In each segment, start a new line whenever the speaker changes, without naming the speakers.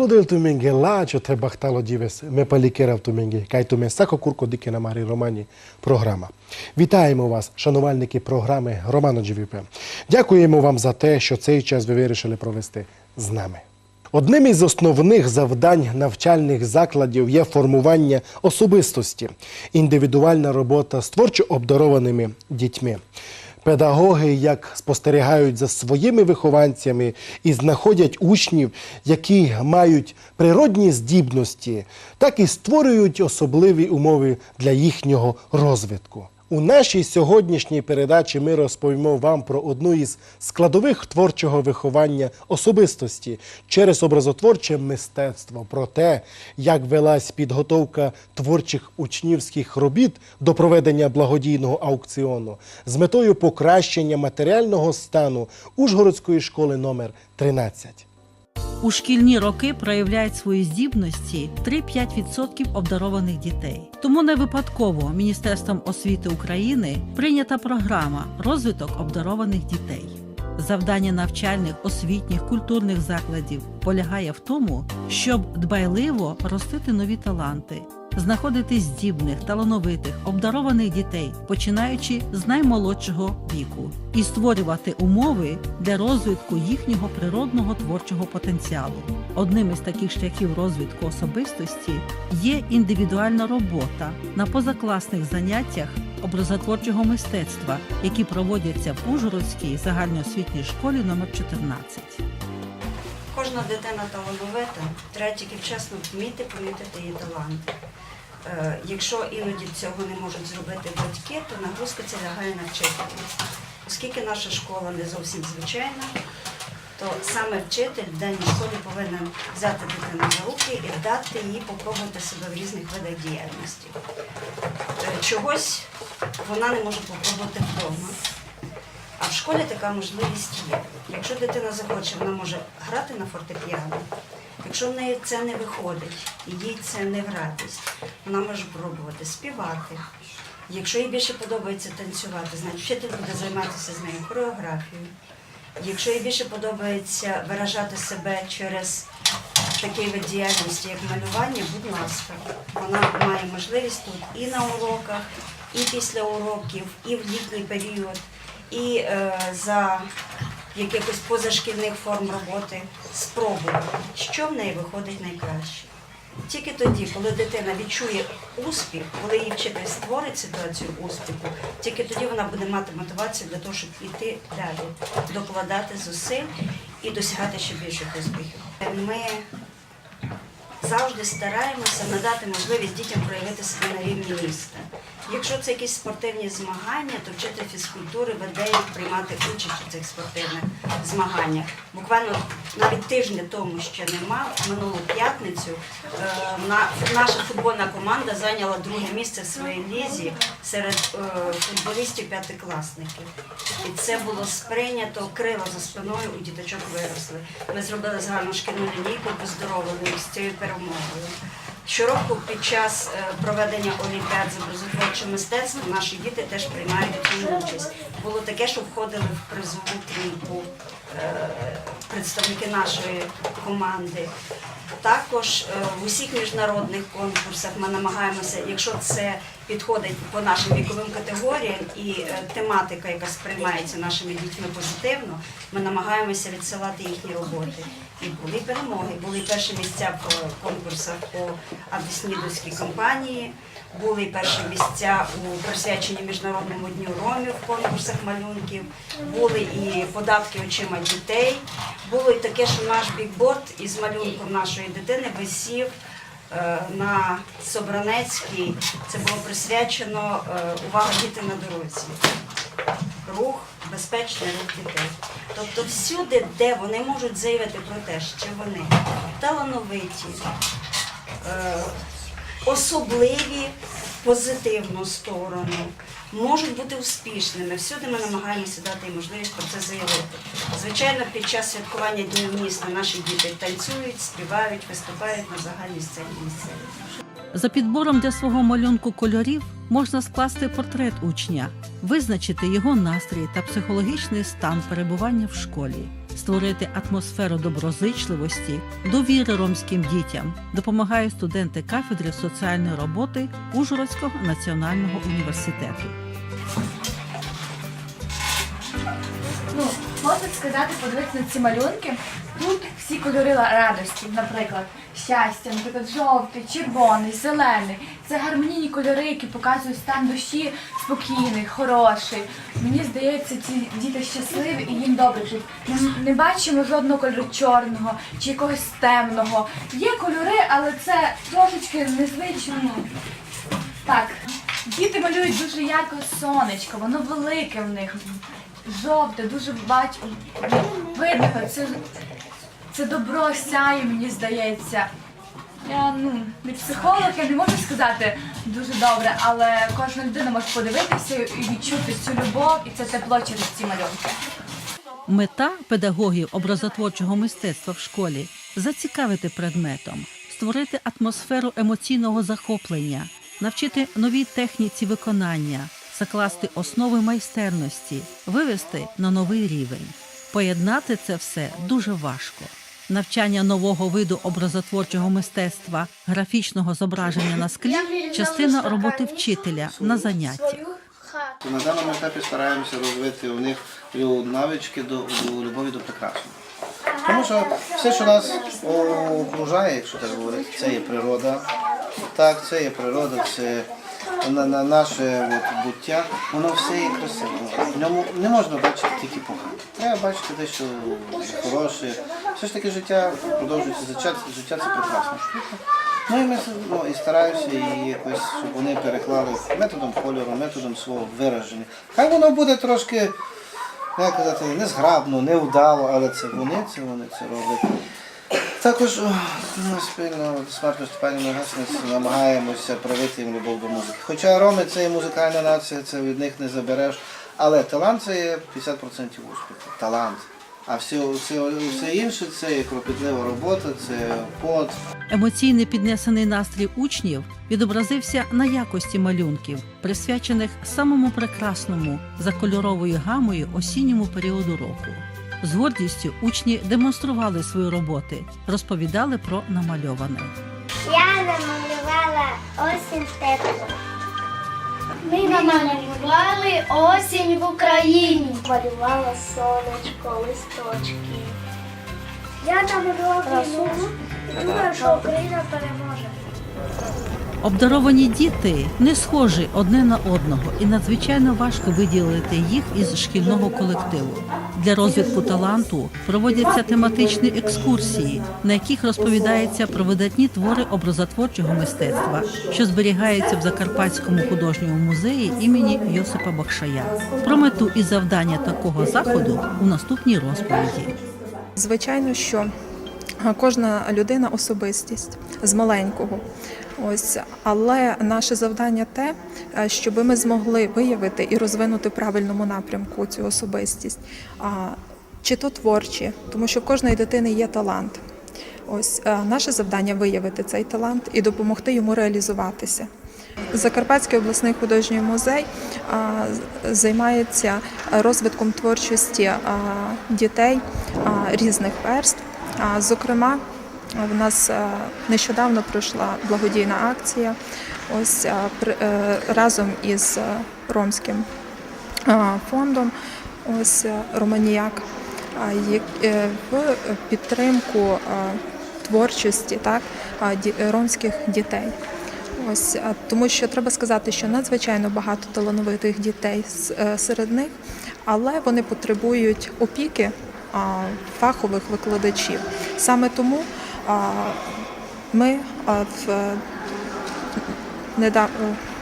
delu del tuminge la čo te bachtalo dives me тумінгі, кай туме сако курко дике на Марі Романі програма. Вітаємо вас, шанувальники програми Романо GVP. Дякуємо вам за те, що цей час ви вирішили провести з нами. Одним із основних завдань навчальних закладів є формування особистості, індивідуальна робота з творчо обдарованими дітьми. Педагоги як спостерігають за своїми вихованцями і знаходять учнів, які мають природні здібності, так і створюють особливі умови для їхнього розвитку. У нашій сьогоднішній передачі ми розповімо вам про одну із складових творчого виховання особистості через образотворче мистецтво, про те, як велась підготовка творчих учнівських робіт до проведення благодійного аукціону з метою покращення матеріального стану Ужгородської школи номер 13.
У шкільні роки проявляють свої здібності 3-5% обдарованих дітей. Тому не випадково Міністерством освіти України прийнята програма Розвиток обдарованих дітей. Завдання навчальних, освітніх, культурних закладів полягає в тому, щоб дбайливо ростити нові таланти, знаходити здібних, талановитих, обдарованих дітей, починаючи з наймолодшого віку, і створювати умови для розвитку їхнього природного творчого потенціалу. Одним із таких шляхів розвитку особистості є індивідуальна робота на позакласних заняттях образотворчого мистецтва, які проводяться в Ужгородській загальноосвітній школі номер 14.
Кожна дитина талановита, треба тільки вчасно вміти помітити її таланти. Е, Якщо іноді цього не можуть зробити батьки, то нагрузка це лягає на вчителя. Оскільки наша школа не зовсім звичайна, то саме вчитель в денній школі повинен взяти дитину за руки і дати їй попробувати себе в різних видах діяльності. Е, Чогось вона не може попробувати вдома. А в школі така можливість є. Якщо дитина захоче, вона може грати на фортепіано. Якщо в неї це не виходить, і їй це не в радість, вона може пробувати співати. Якщо їй більше подобається танцювати, значить вчитель буде займатися з нею хореографією. Якщо їй більше подобається виражати себе через такий вид діяльності, як малювання, будь ласка, вона має можливість тут і на уроках, і після уроків, і в літній період, і е, за якихось позашкільних форм роботи спробувати, що в неї виходить найкраще. Тільки тоді, коли дитина відчує успіх, коли її вчитель створить ситуацію успіху, тільки тоді вона буде мати мотивацію для того, щоб іти далі, докладати зусиль і досягати ще більших успіхів. Ми завжди стараємося надати можливість дітям проявити себе на рівні міста. Якщо це якісь спортивні змагання, то вчитель фізкультури веде їх приймати участь у цих спортивних змаганнях. Буквально навіть тижня тому ще нема. Минулу п'ятницю е, на, наша футбольна команда зайняла друге місце в своїй лізі серед е, футболістів п'ятикласників. І це було сприйнято крила за спиною у діточок виросли. Ми зробили загальношкільну лінійку поздоровлені з цією перемогою. Щороку під час е, проведення олімпіад з образотворчого мистецтва наші діти теж приймають цьому участь. Було таке, що входили в призову трійку е, представники нашої команди. Також е, в усіх міжнародних конкурсах ми намагаємося, якщо це підходить по нашим віковим категоріям і тематика, яка сприймається нашими дітьми позитивно, ми намагаємося відсилати їхні роботи. І були перемоги, були перші місця в конкурсах по Абіснідовській компанії, були перші місця у присвяченні Міжнародному дню ромів в конкурсах малюнків, були і податки очима дітей. Було і таке, що наш бікборд із малюнком нашої дитини висів е, на Собранецькій. Це було присвячено е, увага діти на дорозі. Рух, безпечний рух дітей. Тобто всюди, де вони можуть заявити про те, що вони талановиті, е, особливі в позитивну сторону, можуть бути успішними. Всюди ми намагаємося дати їм можливість про це заявити. Звичайно, під час святкування Днів міста наші діти танцюють, співають, виступають на загальній сцені місцеві.
За підбором для свого малюнку кольорів можна скласти портрет учня, визначити його настрій та психологічний стан перебування в школі. створити атмосферу доброзичливості, довіри ромським дітям, допомагають студенти кафедри соціальної роботи Ужгородського національного університету.
Ну, можна сказати, подивитися на ці малюнки. Тут всі кольори радості, наприклад, щастя, наприклад, жовтий, червоний, зелений. Це гармонійні кольори, які показують стан душі спокійний, хороший. Мені здається, ці діти щасливі і їм добре жить. Ми не бачимо жодного кольору чорного чи якогось темного. Є кольори, але це трошечки незвично. Так, діти малюють дуже ярко сонечко, воно велике в них, жовте, дуже бач... видно, це, це добро сяє, мені здається. Я ну не психолог, я не можу сказати дуже добре, але кожна людина може подивитися і відчути цю любов і це тепло через ці малюнки.
Мета педагогів образотворчого мистецтва в школі зацікавити предметом, створити атмосферу емоційного захоплення, навчити новій техніці виконання, закласти основи майстерності, вивести на новий рівень. Поєднати це все дуже важко. Навчання нового виду образотворчого мистецтва, графічного зображення на склі частина роботи вчителя на занятті.
На даному етапі стараємося розвити у них навички до, до любові до прекрасного. Тому що все, що нас окружає, якщо так говорити, це є природа. Так, це є природа, це на, на наше от, буття, воно все є красиве. В ньому не можна бачити тільки погане. Треба бачити те, що хороше. Все ж таки життя продовжується, життя, життя це прекрасна штука. Ну і ми ну, і стараюся і якось, щоб вони переклали методом кольору, методом свого вираження. Хай воно буде трошки, як казати, незграбно, невдало, але це вони, це вони це роблять. Також ми спільно з Маркою Степанівною Гасниць намагаємося привити їм любов до музики. Хоча роми це і музикальна нація, це від них не забереш. Але талант це є 50% успіху. Талант. А все, все, все інше це кропітлива робота, це пот,
Емоційний піднесений настрій учнів відобразився на якості малюнків, присвячених самому прекрасному за кольоровою гамою осінньому періоду року. З гордістю учні демонстрували свої роботи, розповідали про намальоване.
Я намалювала осінь тепло. Ми намалювали осінь в Україні. Малювала сонечко, листочки. Я намалювала війну і думаю, що Україна переможе.
Обдаровані діти не схожі одне на одного, і надзвичайно важко виділити їх із шкільного колективу. Для розвитку таланту проводяться тематичні екскурсії, на яких розповідається про видатні твори образотворчого мистецтва, що зберігаються в Закарпатському художньому музеї імені Йосипа Бакшая. Про мету і завдання такого заходу у наступній розповіді.
Звичайно, що кожна людина особистість з маленького. Ось, але наше завдання те, е, щоб ми змогли виявити і розвинути в правильному напрямку цю особистість, чи то творчі, тому що в кожної дитини є талант. Ось е, наше завдання виявити цей талант і допомогти йому реалізуватися. Закарпатський обласний художній музей займається розвитком творчості дітей різних верств. Зокрема, в нас нещодавно пройшла благодійна акція ось при- е, разом із е, ромським фондом ось е, Романіяк як- е, в підтримку творчості так, ромських дітей. Ось тому, що треба сказати, що надзвичайно багато талановитих дітей е, серед них, але вони потребують опіки фахових викладачів. Саме тому ми в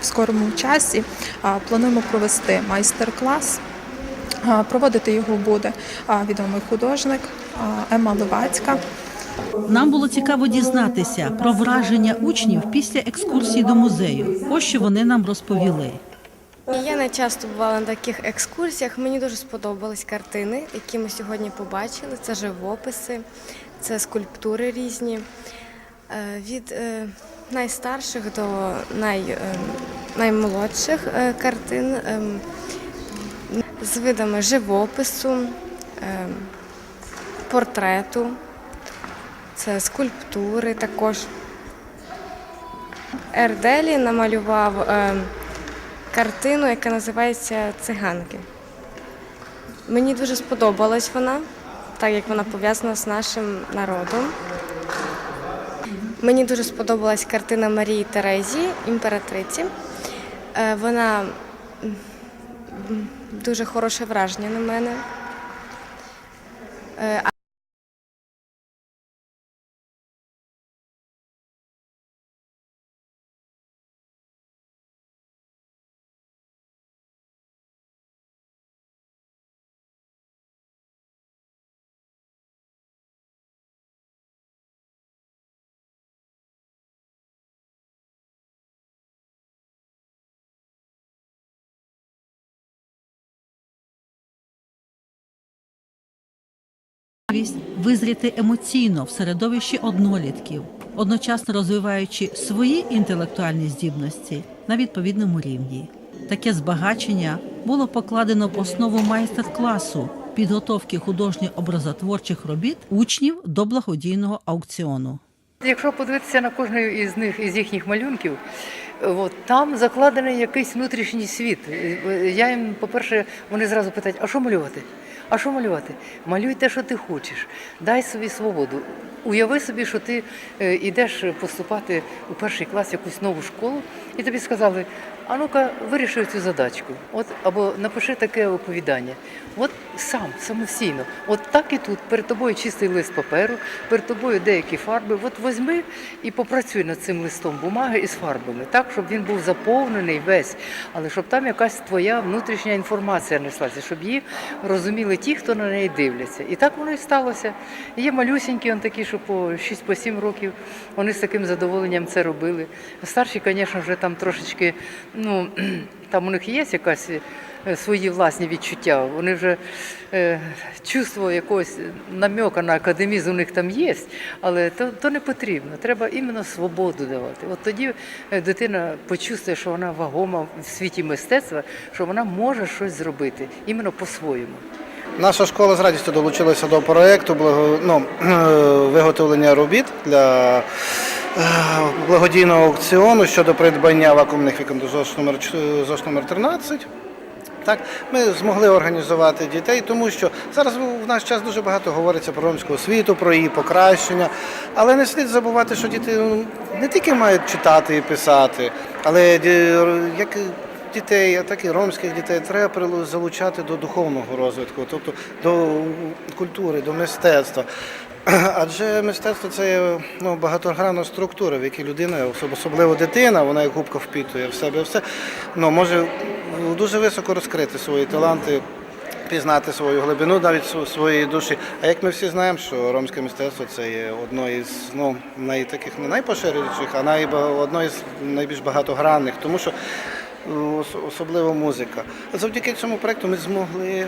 в скорому часі плануємо провести майстер-клас. Проводити його буде відомий художник Ема Левацька.
Нам було цікаво дізнатися про враження учнів після екскурсії до музею. Ось що вони нам розповіли.
Я не часто бувала на таких екскурсіях. Мені дуже сподобались картини, які ми сьогодні побачили. Це живописи, це скульптури різні. Е, Від е, найстарших до най, е, наймолодших картин з видами живопису, портрету, це скульптури також. Ерделі намалював картину, яка називається Циганки. Мені дуже сподобалась вона, так як вона пов'язана з нашим народом. Мені дуже сподобалась картина Марії Терезі, імператриці. Е, Вона дуже хороше враження на мене.
Визріти емоційно в середовищі однолітків, одночасно розвиваючи свої інтелектуальні здібності на відповідному рівні. Таке збагачення було покладено в основу майстер-класу підготовки художньо-образотворчих робіт учнів до благодійного аукціону.
Якщо подивитися на кожний із них із їхніх малюнків, от, там закладений якийсь внутрішній світ. Е, Я їм, по-перше, вони зразу питають, а що малювати? А що малювати? Малюй те, що ти хочеш, дай собі свободу. Уяви собі, що ти е, йдеш поступати у перший клас якусь нову школу, і тобі сказали, а ну-ка, вирішуй цю задачку. От, або напиши таке оповідання. От сам, самостійно. От так і тут. Перед тобою чистий лист паперу, перед тобою деякі фарби. От візьми і попрацюй над цим листом бумаги із фарбами, так, щоб він був заповнений весь, але щоб там якась твоя внутрішня інформація неслася, щоб її розуміли ті, хто на неї дивляться. І так воно і сталося. Є малюсінькі, он такі, що по 6-7 років вони з таким задоволенням це робили. Старші, звісно, вже там трошечки, ну там у них є якась свої власні відчуття. Вони вже е, чувство якогось намека на академізм у них там є, але то, то не потрібно. Треба іменно свободу давати. От тоді е, дитина почувствує, що вона вагома в світі мистецтва, що вона може щось зробити іменно по-своєму.
Наша школа з радістю долучилася до проєкту ну, виготовлення робіт для е, благодійного аукціону щодо придбання вакуумних вікон до ЗОШ номер 13. Так, ми змогли організувати дітей, тому що зараз в наш час дуже багато говориться про ромську освіту, про її покращення. Але не слід забувати, що діти ну, не тільки мають читати і писати, але як дітей, а так і ромських дітей треба залучати до духовного розвитку, тобто до культури, до мистецтва. Адже мистецтво це ну, багатогранна структура, в якій людина, особливо дитина, вона як губка впітує в себе все, ну, може дуже високо розкрити свої таланти, пізнати свою глибину навіть своєї душі. А як ми всі знаємо, що ромське мистецтво це є одно із ну, най, не найпоширеніших, а найба- одно із найбільш багатогранних, тому що особливо музика. Завдяки цьому проекту ми змогли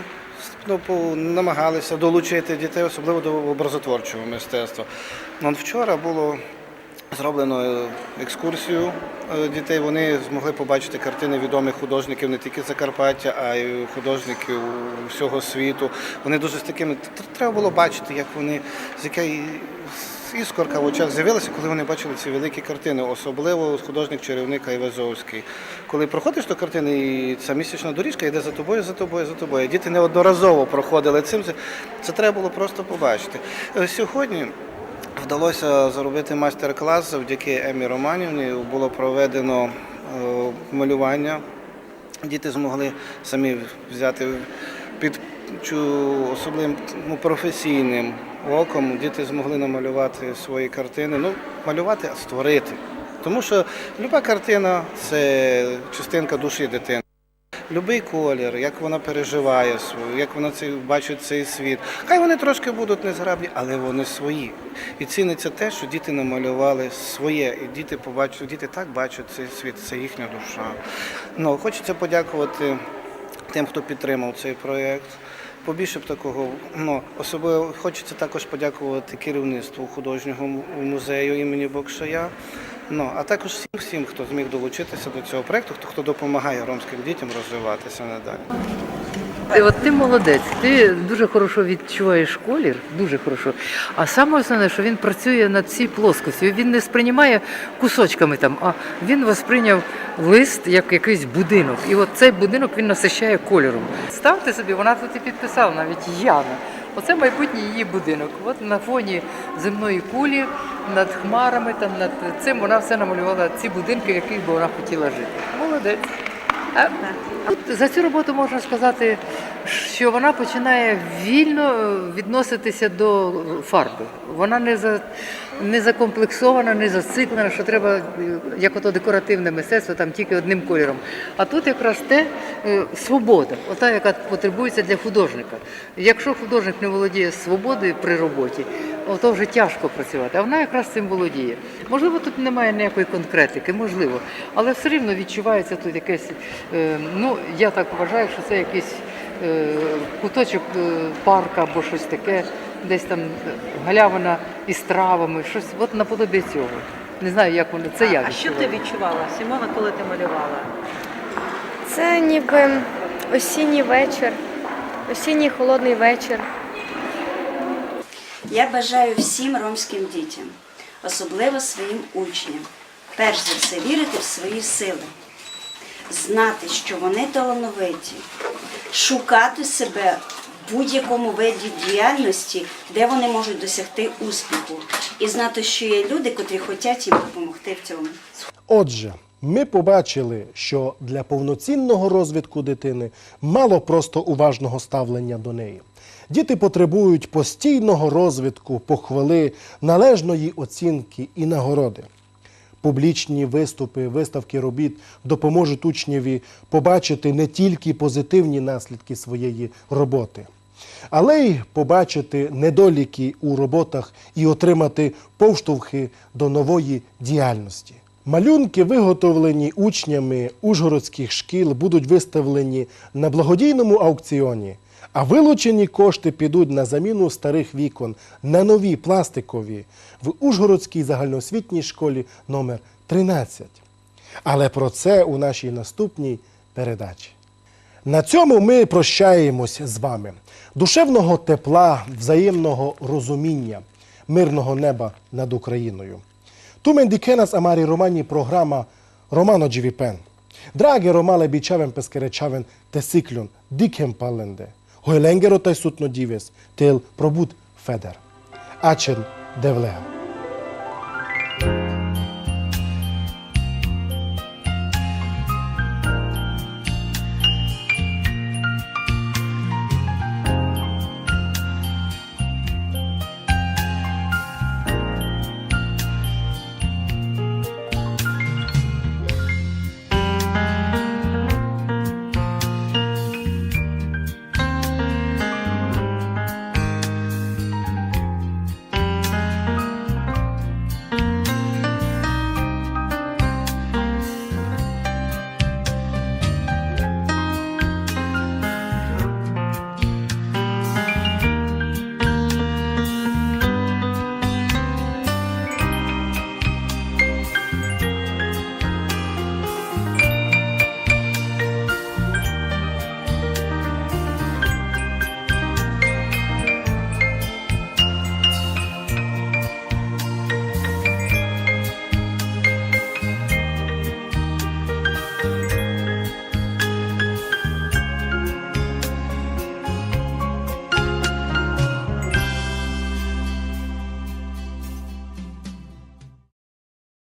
ну, намагалися долучити дітей, особливо до образотворчого мистецтва. Ну, вчора було зроблено е, екскурсію е, дітей. Вони змогли побачити картини відомих художників не тільки Закарпаття, а й художників всього світу. Вони дуже з такими тр- треба було бачити, як вони з якої іскорка в очах з'явилася, коли вони бачили ці великі картини, особливо художник чарівник Айвазовський. Коли проходиш до картини, і ця місячна доріжка йде за тобою, за тобою, за тобою. Діти неодноразово проходили цим. Це, треба було просто побачити. Е, Сьогодні. Вдалося зробити майстер-клас завдяки Емі Романівні. Було проведено е, малювання. Діти змогли самі взяти під особливим ну, професійним оком. Діти змогли намалювати свої картини. Ну, малювати, а створити. Тому що люба картина це частинка душі дитини. Любий колір, як вона переживає свою, як вона цей, бачить цей світ. Хай вони трошки будуть незграбні, але вони свої. І ціниться те, що діти намалювали своє. І діти побачать, діти так бачать цей світ, це їхня душа. Ну, хочеться подякувати тим, хто підтримав цей проєкт. Побільше б такого, ну особливо хочеться також подякувати керівництву художнього музею імені Бокшая. Ну а також всім, всім, хто зміг долучитися до цього проєкту, хто, хто допомагає ромським дітям розвиватися надалі.
Ти, от ти молодець, ти дуже хорошо відчуваєш колір, дуже хорошо. А саме основне, що він працює над цій плоскості. Він не сприймає кусочками там, а він восприйняв лист як якийсь будинок. І от цей будинок він насищає кольором. Ставте собі, вона тут і підписала навіть Яна. Оце майбутній її будинок. От на фоні земної кулі, над хмарами, там над цим вона все намалювала ці будинки, в яких би вона хотіла жити. Молодець. За цю роботу можна сказати, що вона починає вільно відноситися до фарби. Вона не за не закомплексована, не зациклена, що треба як ото декоративне мистецтво, там тільки одним кольором. А тут якраз те е, свобода, ота, яка потребується для художника. Якщо художник не володіє свободою при роботі, то вже тяжко працювати. А вона якраз цим володіє. Можливо, тут немає ніякої конкретики, можливо, але все рівно відчувається тут якесь. е, Ну, я так вважаю, що це якийсь е, куточок парка або щось таке, десь там галявина із травами, щось от наподобі цього. Не знаю, як воно це я
А що ти відчувала, Сімона, коли ти малювала?
Це ніби осінній вечір, осінній холодний вечір.
Я бажаю всім ромським дітям, особливо своїм учням, перш за все вірити в свої сили, знати, що вони талановиті, шукати себе будь-якому виді діяльності, де вони можуть досягти успіху, і знати, що є люди, котрі хочуть їм допомогти в цьому.
Отже, ми побачили, що для повноцінного розвитку дитини мало просто уважного ставлення до неї. Діти потребують постійного розвитку, похвали, належної оцінки і нагороди. Публічні виступи, виставки робіт допоможуть учневі побачити не тільки позитивні наслідки своєї роботи, але й побачити недоліки у роботах і отримати повштовхи до нової діяльності. Малюнки, виготовлені учнями ужгородських шкіл, будуть виставлені на благодійному аукціоні, а вилучені кошти підуть на заміну старих вікон на нові пластикові в Ужгородській загальноосвітній школі номер 13. Але про це у нашій наступній передачі. На цьому ми прощаємось з вами. Душевного тепла, взаємного розуміння, мирного неба над Україною. Mendicenas amari romani programa Romano GVPen. Drage romale bičaven peskerečaven te siklon, dikem palende. Hoj lengero taj sutno dives, tel probut feder. Ačen devlea.